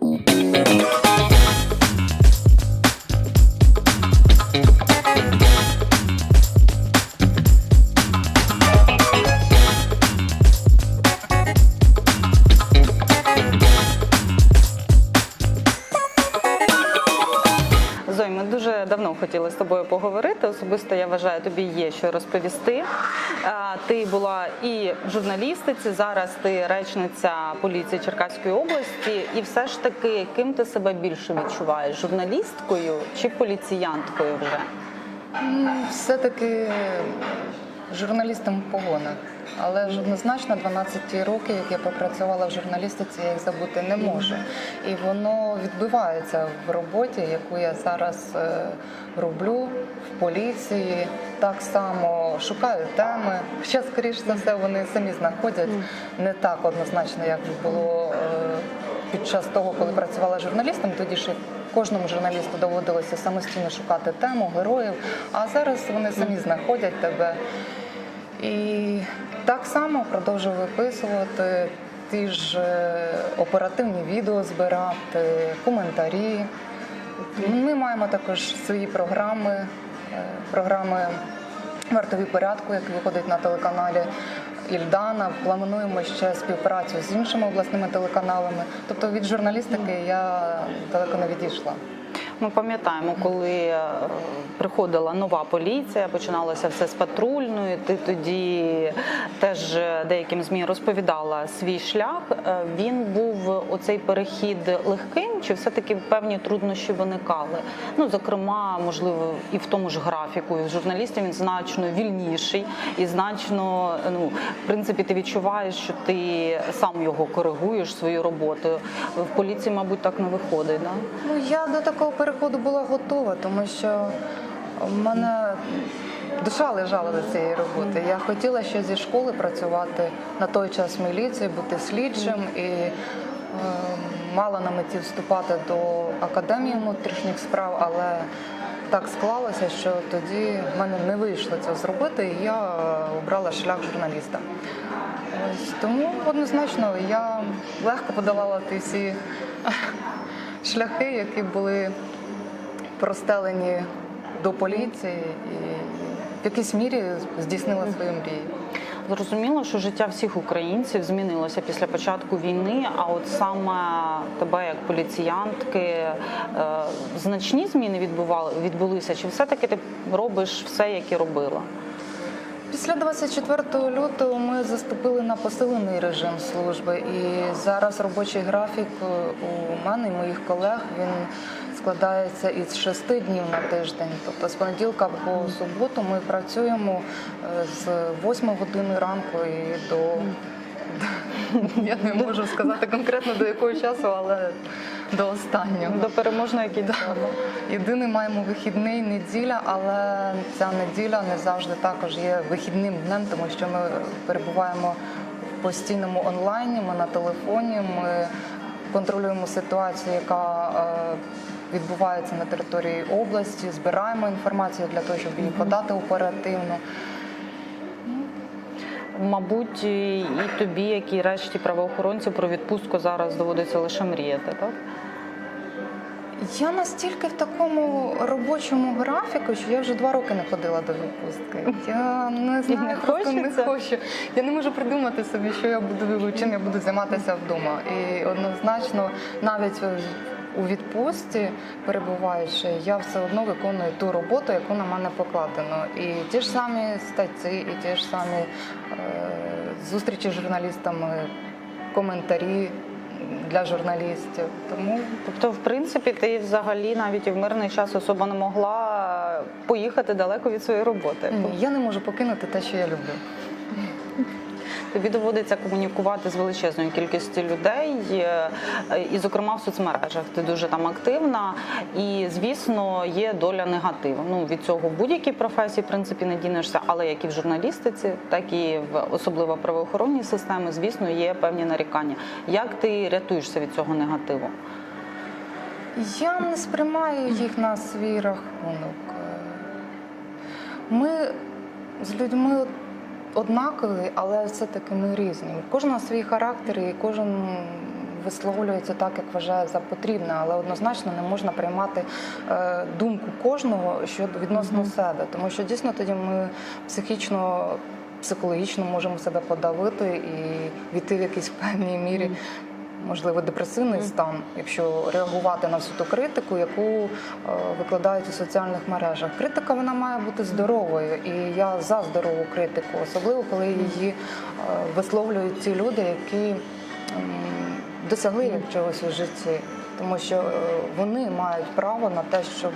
Música вважаю, тобі є що розповісти. Ти була і журналістиці, зараз ти речниця поліції Черкаської області. І все ж таки, ким ти себе більше відчуваєш? Журналісткою чи поліціянткою вже? Все-таки журналістом в погонах. Але однозначно 12 років, як я попрацювала в журналістиці, я їх забути не можу. І воно відбивається в роботі, яку я зараз е, роблю в поліції. Так само шукаю теми. Хоча, скоріш за все, вони самі знаходять не так однозначно, як було е, під час того, коли працювала журналістом. Тоді ще кожному журналісту доводилося самостійно шукати тему, героїв. А зараз вони самі знаходять тебе. І так само продовжую виписувати ті ж е, оперативні відео збирати, коментарі. Ми маємо також свої програми, е, програми вартові порядку, які виходить на телеканалі Ільдана. Плануємо ще співпрацю з іншими обласними телеканалами. Тобто від журналістики я далеко не відійшла. Ми пам'ятаємо, коли е, приходила нова поліція, починалося все з патрульної. Ти тоді теж е, деяким змі розповідала свій шлях. Е, Він був оцей перехід легким, чи все-таки певні труднощі виникали? Ну, зокрема, можливо, і в тому ж графіку. І в журналістів він значно вільніший і значно, ну, в принципі, ти відчуваєш, що ти сам його коригуєш своєю роботою. В поліції, мабуть, так не виходить. Да? Ну я до такого переходу була готова, тому що в мене душа лежала до цієї роботи. Я хотіла ще зі школи працювати на той час в міліції, бути слідчим і е, мала на меті вступати до академії внутрішніх справ, але так склалося, що тоді в мене не вийшло це зробити, і я обрала шлях журналіста. Ось тому однозначно я легко подолала ті всі шляхи, які були простелені до поліції, і в якійсь мірі здійснила свою мрію. Зрозуміло, що життя всіх українців змінилося після початку війни. А от саме тебе, як поліціянтки, е, значні зміни відбували відбулися? Чи все-таки ти робиш все, як і робила? Після 24 лютого ми заступили на посилений режим служби, і зараз робочий графік у мене і моїх колег він складається із шести днів на тиждень. Тобто з понеділка по суботу ми працюємо е, з 8 години ранку і до я не можу сказати конкретно до якого часу, але до останнього. До переможної кінця. Єдиний маємо вихідний неділя, але ця неділя не завжди також є вихідним днем, тому що ми перебуваємо в постійному онлайні, ми на телефоні, ми контролюємо ситуацію, яка е, відбувається на території області, збираємо інформацію для того, щоб її подати оперативно. Мабуть, і тобі, як і решті правоохоронців, про відпустку зараз доводиться лише мріяти, так? Я настільки в такому робочому графіку, що я вже два роки не ходила до відпустки. Я не знаю, не просто не хочу. Я не можу придумати собі, що я буду чим я буду займатися вдома. І однозначно, навіть у відпустці, перебуваючи, я все одно виконую ту роботу, яку на мене покладено. І ті ж самі статті, і ті ж самі е, зустрічі з журналістами, коментарі для журналістів. Тому Тобто, в принципі, ти взагалі навіть і в мирний час особа не могла поїхати далеко від своєї роботи. ні, я не можу покинути те, що я люблю. Тобі доводиться комунікувати з величезною кількістю людей, е, і, зокрема, в соцмережах. Ти дуже там активна, і звісно, є доля негативу. Ну від цього в будь-якій професії в принципі не дінешся, але як і в журналістиці, так і в особливо правоохоронній системі, звісно, є певні нарікання. Як ти рятуєшся від цього негативу? Я не сприймаю їх на свій рахунок. Ми з людьми однакові, але все-таки ми різні. У Кожного свій характер і кожен висловлюється так, як вважає за потрібне, але однозначно не можна приймати е, думку кожного щодо відносно себе, тому що дійсно тоді ми психічно. Психологічно можемо себе подавити і війти в якійсь певній мірі, можливо, депресивний стан, якщо реагувати на всю ту критику, яку е, викладають у соціальних мережах. Критика вона має бути здоровою, і я за здорову критику, особливо коли її е, висловлюють ті люди, які досягли чогось у житті, тому що е, вони мають право на те, щоб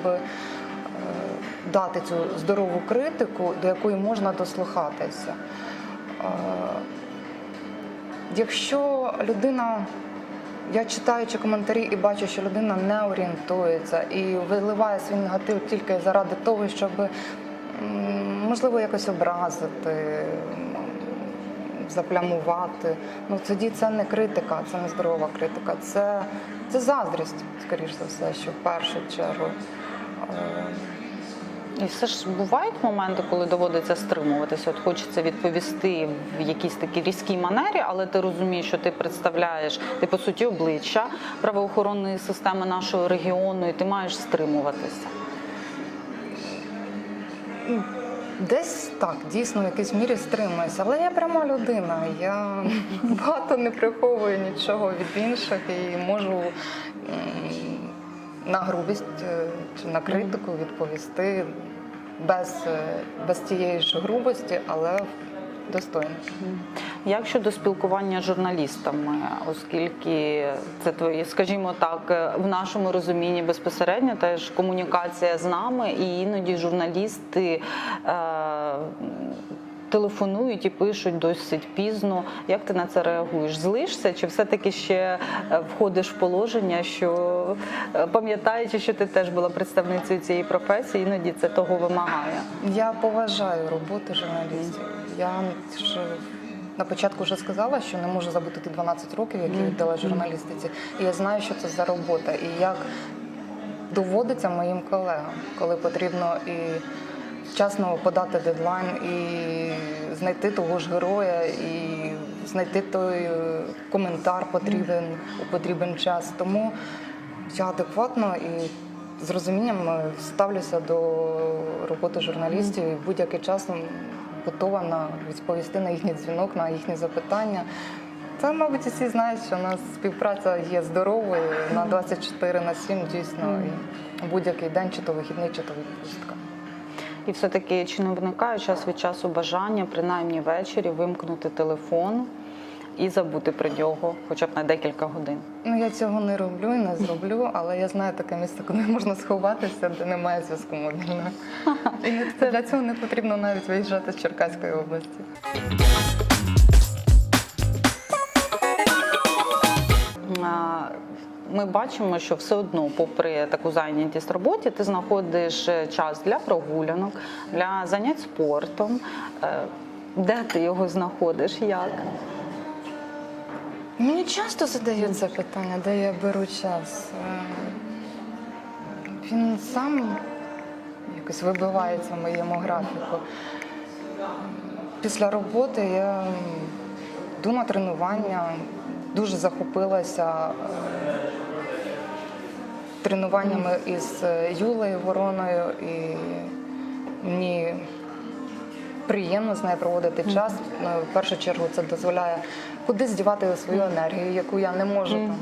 дати цю здорову критику, до якої можна дослухатися. Якщо людина, я читаючи коментарі і бачу, що людина не орієнтується і виливає свій негатив тільки заради того, щоб можливо якось образити, заплямувати. Ну тоді це не критика, це не здорова критика, це, це заздрість, скоріш за все, що в першу чергу. І все ж бувають моменти, коли доводиться стримуватися. От хочеться відповісти в якійсь такій різкій манері, але ти розумієш, що ти представляєш ти по суті обличчя правоохоронної системи нашого регіону, і ти маєш стримуватися. Десь так, дійсно, в якійсь мірі стримуюся, але я пряма людина. Я багато не приховую нічого від інших і можу на грубість е, чи на критику відповісти без, е, без тієї ж грубості, але достойно. Як щодо спілкування з журналістами, оскільки це твої, скажімо так, в нашому розумінні безпосередньо теж комунікація з нами, і іноді журналісти е, телефонують і пишуть досить пізно. Як ти на це реагуєш? Злишся чи все-таки ще е, входиш в положення, що е, пам'ятаючи, що ти теж була представницею цієї професії, іноді це того вимагає? Я поважаю роботу журналістів. Я ж на початку вже сказала, що не можу забути ті 12 років, які віддала журналістиці. І я знаю, що це за робота, і як доводиться моїм колегам, коли потрібно і вчасно подати дедлайн, і знайти того ж героя, і знайти той е, коментар потрібен у потрібен час. Тому я адекватно і з розумінням е, ставлюся до роботи журналістів і будь-який час готова на відповісти на їхній дзвінок, на їхні запитання. Це, мабуть, всі знають, що у нас співпраця є здоровою на 24 на 7 дійсно і будь-який день, чи то вихідний, чи то відпустка. І все-таки чи не виникає час від часу бажання, принаймні ввечері, вимкнути телефон і забути про нього хоча б на декілька годин? Ну я цього не роблю і не зроблю, але я знаю таке місце, куди можна сховатися, де немає зв'язку мобільного. І для цього не потрібно навіть виїжджати з Черкаської області. Ми бачимо, що все одно, попри таку зайнятість роботі, ти знаходиш е, час для прогулянок, для занять спортом. Е, Де ти його знаходиш? Як? Мені часто задають це питання, де я беру час. Е, Він сам якось вибивається в моєму графіку. Після роботи я йду на тренування, дуже захопилася тренуваннями із е, Юлею Вороною, і мені приємно з нею проводити час. Ну, В першу чергу це дозволяє кудись здівати свою енергію, яку я не можу там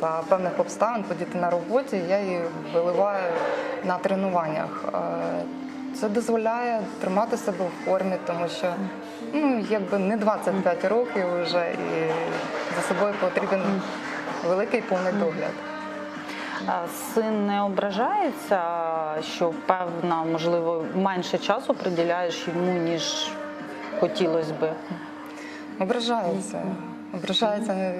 за певних обставин подіти на роботі. Я її виливаю на тренуваннях. Е, Це дозволяє тримати себе в формі, тому що ну якби не 25 років вже і за собою потрібен великий повний догляд. Син не ображається, що певна, можливо, менше часу приділяєш йому, ніж хотілося би. Ображається. Ображається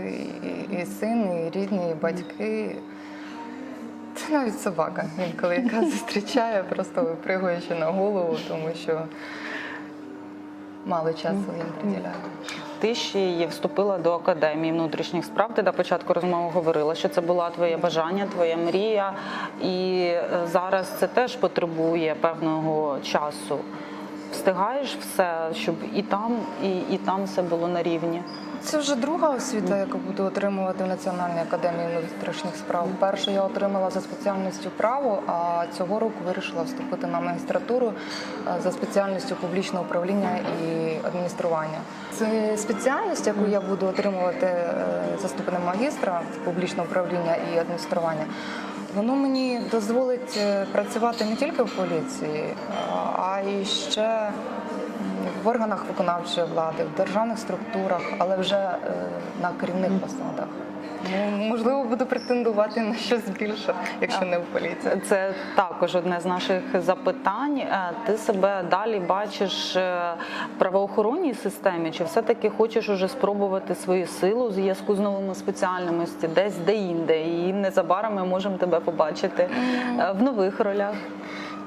і, син, і рідні, і батьки. Це навіть собака інколи, яка зустрічає, просто випригуючи на голову, тому що мало часу їм приділяє. Ти ще вступила до академії внутрішніх справ. Ти на початку розмови говорила, що це була твоє бажання, твоя мрія, і е, зараз це теж потребує певного часу. Встигаєш все, щоб і там, і, і там все було на рівні. Це вже друга освіта, яку буду отримувати в Національній академії внутрішніх справ. Першу я отримала за спеціальністю право, а цього року вирішила вступити на магістратуру е, за спеціальністю публічне управління і адміністрування. Це спеціальність, яку я буду отримувати е, за ступенем магістра публічне управління і адміністрування. Воно мені дозволить е, працювати не тільки в поліції, а й ще в органах виконавчої влади, в державних структурах, але вже е, на керівних посадах. Ну, можливо, буду претендувати на щось більше, якщо не в поліції. Це також одне з наших запитань. Е, Ти себе далі бачиш е, в правоохоронній системі, чи все-таки хочеш уже спробувати свою силу в зв'язку з новими спеціальностями десь де-інде, і незабаром ми можемо тебе побачити в нових ролях.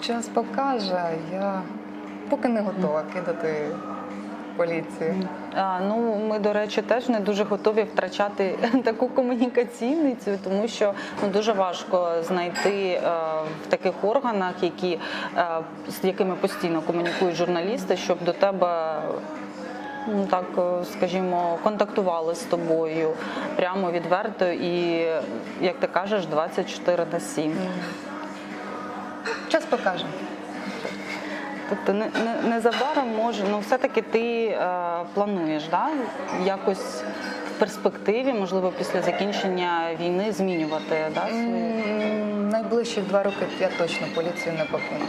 Час покаже, я поки не готова кидати поліцію. А, Ну, ми, до речі, теж не дуже готові втрачати таку комунікаційницю, тому що ну, дуже важко знайти е, в таких органах, які, е, з якими постійно комунікують журналісти, щоб до тебе. Ну так, е, скажімо, контактували з тобою прямо відверто і, як ти кажеш, 24 на 7. Час покаже. Тобто не, не, незабаром може, ну все-таки ти е, плануєш, да? якось в перспективі, можливо, після закінчення війни змінювати да, свої. М, Найближчі два роки я точно поліцію не покину.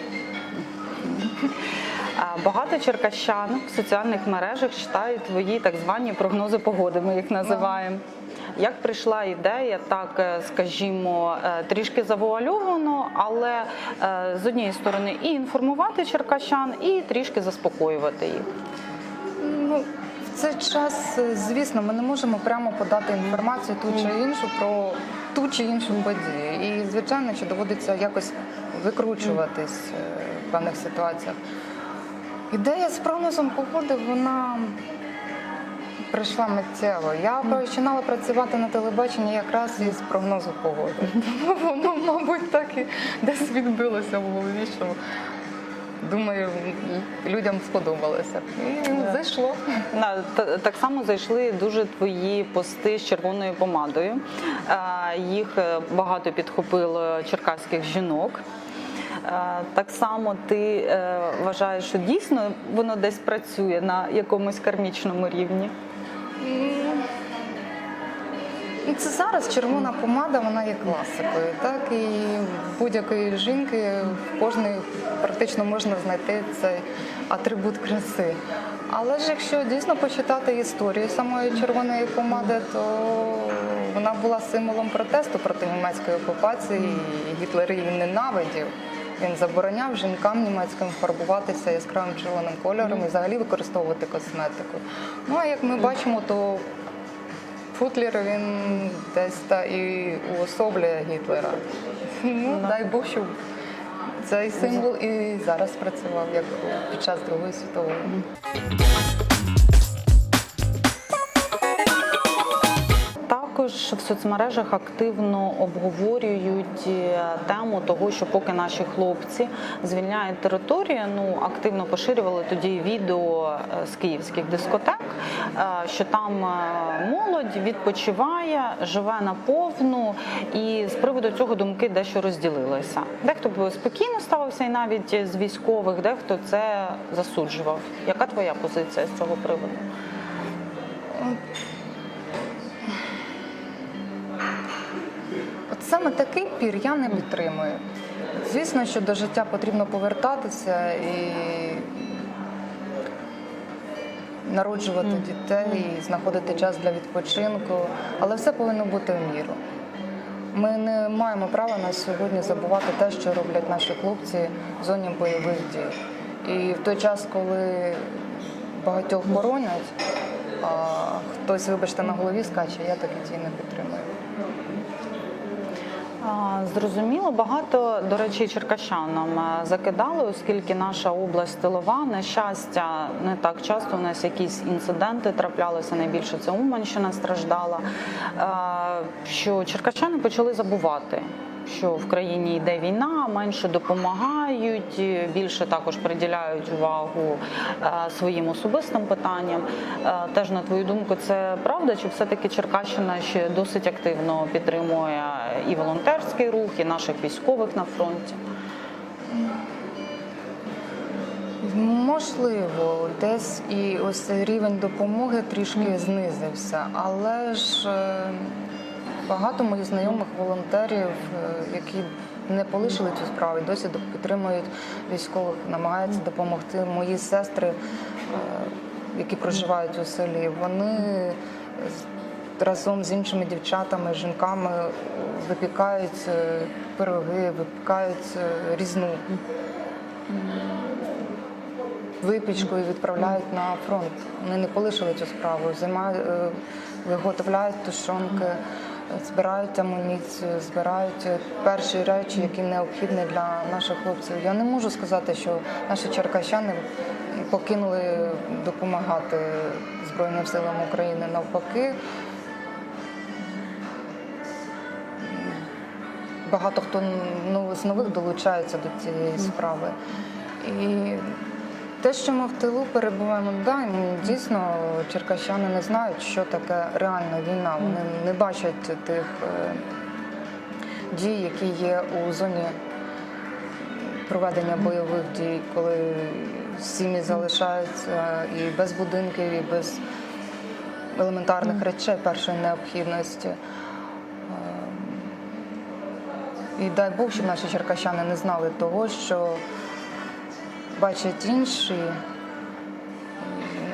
А Багато черкащан в соціальних мережах читають твої так звані прогнози погоди, ми їх називаємо. Як прийшла ідея, так е, скажімо, е, трішки завуальовано, але е, з однієї сторони і інформувати черкащан, і трішки заспокоювати їх. Ну, в цей час, звісно, ми не можемо прямо подати інформацію ту чи іншу про ту чи іншу подію. І, звичайно, що доводиться якось викручуватись в певних ситуаціях. Ідея з прогнозом погоди, вона прийшла миттєво. Я починала працювати на телебаченні якраз із прогнозу погоди. Тому воно, мабуть, так і десь відбилося в голові, що думаю, людям сподобалося. І зайшло. Да, та- так само зайшли дуже твої пости з червоною помадою. Е, Їх е, багато підхопило черкаських жінок. Е, Так само ти е, вважаєш, що дійсно воно десь працює на якомусь кармічному рівні. Ну, Це зараз червона помада, вона є класикою. Так і будь-якої жінки в кожної практично можна знайти цей атрибут краси. Але ж якщо дійсно почитати історію самої червоної помади, то вона була символом протесту проти німецької окупації. Гітлер її ненавидів. Він забороняв жінкам німецьким фарбуватися яскравим червоним кольором і взагалі використовувати косметику. Ну а як ми бачимо, то Футлер він десь та і уособлює Гітлера. Ну, дай Бог, щоб цей символ і зараз працював як під час Другої світової. Також в соцмережах активно обговорюють е, тему того, що поки наші хлопці звільняють територію, ну активно поширювали тоді відео е, з київських дискотек, е, що там молодь відпочиває, живе наповну, і з приводу цього думки дещо розділилися. Дехто б спокійно ставився, і навіть з військових, дехто це засуджував. Яка твоя позиція з цього приводу? Саме такий пір я не підтримую. Звісно, що до життя потрібно повертатися і народжувати дітей, і знаходити час для відпочинку, але все повинно бути в міру. Ми не маємо права на сьогодні забувати те, що роблять наші хлопці в зоні бойових дій. І в той час, коли багатьох боронять, а хтось, вибачте, на голові скаче, я такі дії не підтримую. Зрозуміло, багато, до речі, черкащанам е, закидали, оскільки наша область тилова, на щастя, не так часто у нас якісь інциденти траплялися. Найбільше це Уманщина страждала. е, Що черкащани почали забувати що в країні йде війна, менше допомагають, більше також приділяють увагу е, своїм особистим питанням. Е, Теж на твою думку, це правда? Чи все-таки Черкащина ще досить активно підтримує і волонтерський рух, і наших військових на фронті? Можливо, десь і ось рівень допомоги трішки знизився, але ж е, багато моїх знайомих волонтерів, е, які не полишили цю справу, і досі підтримують військових, намагаються допомогти. Мої сестри, е, які проживають у селі, вони разом з іншими дівчатами, жінками випікають е, пироги, випікають різну випічку і відправляють на фронт. Вони не полишили цю справу, займають, виготовляють тушонки, збирають амуніцію, збирають е, перші речі, які необхідні для наших хлопців. Я не можу сказати, що наші черкащани покинули допомагати Збройним силам України. Навпаки, багато хто ну, з нових долучається до цієї справи. І те, що ми в тилу перебуваємо, да, і ми дійсно черкащани не знають, що таке реальна війна. Вони не бачать тих е, дій, які є у зоні проведення бойових дій, коли сім'ї залишаються і без будинків, і без елементарних речей першої необхідності. І дай Бог, щоб наші черкащани не знали того, що бачать інші,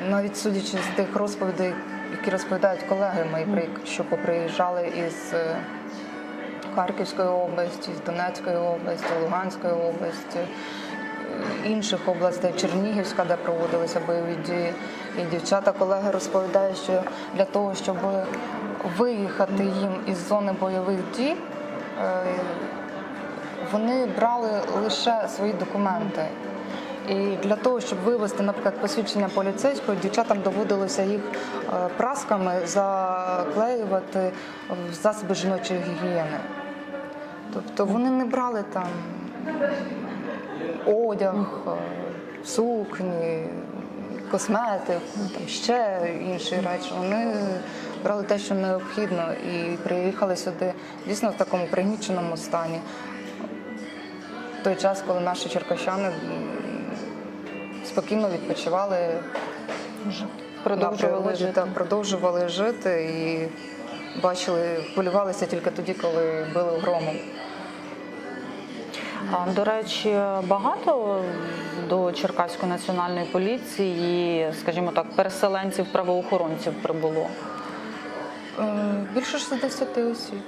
навіть судячи з тих розповідей, які розповідають колеги мої, що поприїжджали із е, Харківської області, з Донецької області, Луганської області, е, інших областей, Чернігівська, де проводилися бойові дії. І дівчата, колеги розповідають, що для того, щоб виїхати їм із зони бойових дій, е, вони брали лише свої документи. І для того, щоб вивести, наприклад, посвідчення поліцейського, дівчатам доводилося їх е, прасками заклеювати в засоби жіночої гігієни. Тобто вони не брали там одяг, е, сукні, косметику, там ще інші речі. Вони брали те, що необхідно, і приїхали сюди дійсно в такому пригніченому стані. В той час, коли наші черкащани спокійно відпочивали, Продовжували жити. та продовжували жити і бачили, хвилювалися тільки тоді, коли били громом. А, До речі, багато до Черкаської національної поліції, скажімо так, переселенців правоохоронців прибуло. Е, Більше 60 осіб.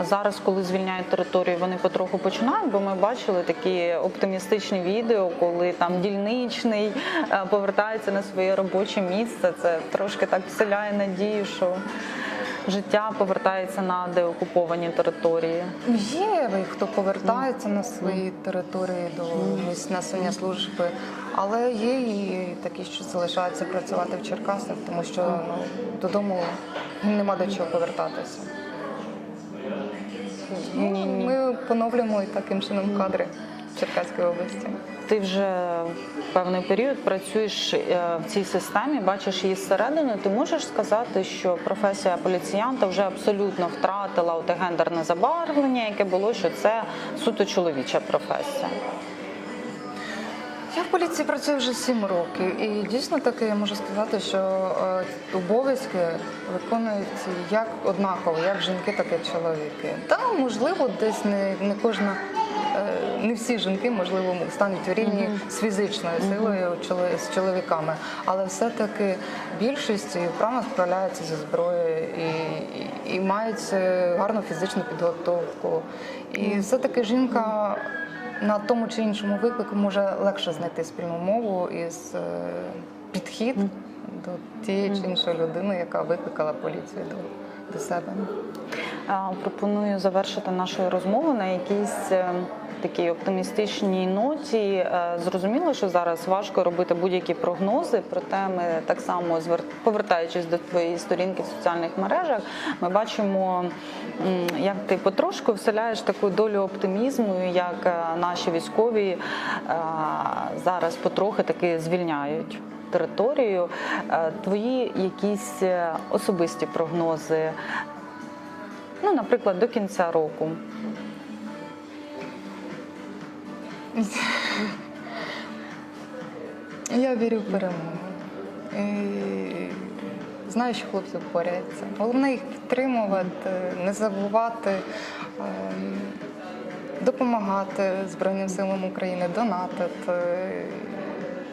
Зараз, коли звільняють територію, вони потроху починають, бо ми бачили такі оптимістичні відео, коли там дільничний е, повертається на своє робоче місце. Це трошки так вселяє надію, що життя повертається на деокуповані території. Є хто повертається на свої території до місць несення служби, але є і такі, що залишаються працювати в Черкасах, тому що ну, додому нема до чого повертатися. Ну, Ми поновлюємо і таким чином кадри в Черкаській області. Ти вже певний період працюєш е, в цій системі, бачиш її зсередини. Ти можеш сказати, що професія поліціянта вже абсолютно втратила те гендерне забарвлення, яке було, що це суто чоловіча професія. Я в поліції працюю вже сім років, і дійсно таки я можу сказати, що е, обов'язки виконують як однаково, як жінки, так і чоловіки. Та можливо, десь не, не кожна. е, Не всі жінки, можливо, стануть у рівні з фізичною силою чоло- з чоловіками, але все-таки більшість вправно справляється зі зброєю і, і, і мають е, гарну фізичну підготовку. І все-таки жінка на тому чи іншому виклику може легше знайти спільну мову і підхід mm. до тієї чи іншої людини, яка викликала поліцію до, до себе. Пропоную завершити нашу розмову на якійсь е, такій оптимістичній ноті. Е, Зрозуміло, що зараз важко робити будь-які прогнози, проте ми так само повертаючись до твоєї сторінки в соціальних мережах, ми бачимо, як ти потрошку вселяєш таку долю оптимізму, як е, наші військові зараз потрохи таки звільняють. Територію, твої якісь особисті прогнози, ну, наприклад, до кінця року. Я вірю в перемогу. І знаю, що хлопці впоряться. Головне їх підтримувати, не забувати, ем, допомагати Збройним силам України, донатити,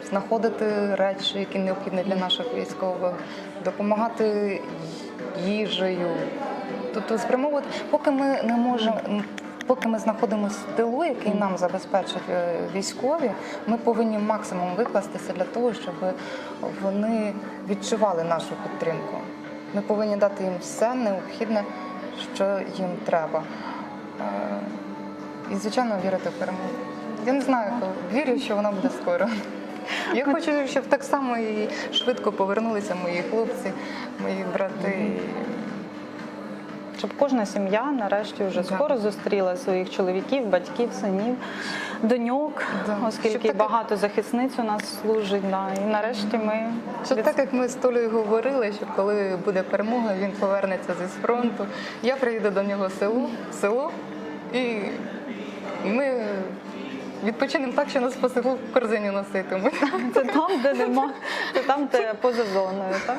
знаходити речі, які необхідні для наших військових, допомагати їжею. Тобто спрямовувати, поки ми не можемо. Поки ми знаходимося в тилу, який нам забезпечать е, військові, ми повинні максимум викластися для того, щоб вони відчували нашу підтримку. Ми повинні дати їм все необхідне, що їм треба. Е, І, звичайно, вірити в перемогу. Я не знаю, вірю, що вона буде скоро. Я хочу, щоб так само і швидко повернулися мої хлопці, мої брати. Щоб кожна сім'я нарешті вже скоро зустріла своїх чоловіків, батьків, синів, доньок, оскільки таке- багато захисниць у нас служить. Да. І нарешті ми Щоб від- так як ми з Толею говорили, що коли буде перемога, він повернеться зі фронту. Я приїду до нього в село, в село і ми відпочинемо так, що нас по селу в корзині носитимуть. це там, де нема, це там, де поза зоною. Так?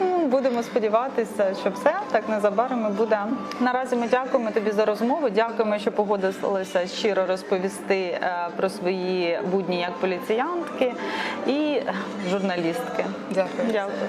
Ну, Будемо сподіватися, що все так незабаром буде. Наразі ми дякуємо тобі за розмову. Дякуємо, що погодилися щиро розповісти е, про свої будні як поліціянтки і журналістки. Дякую. Дякую.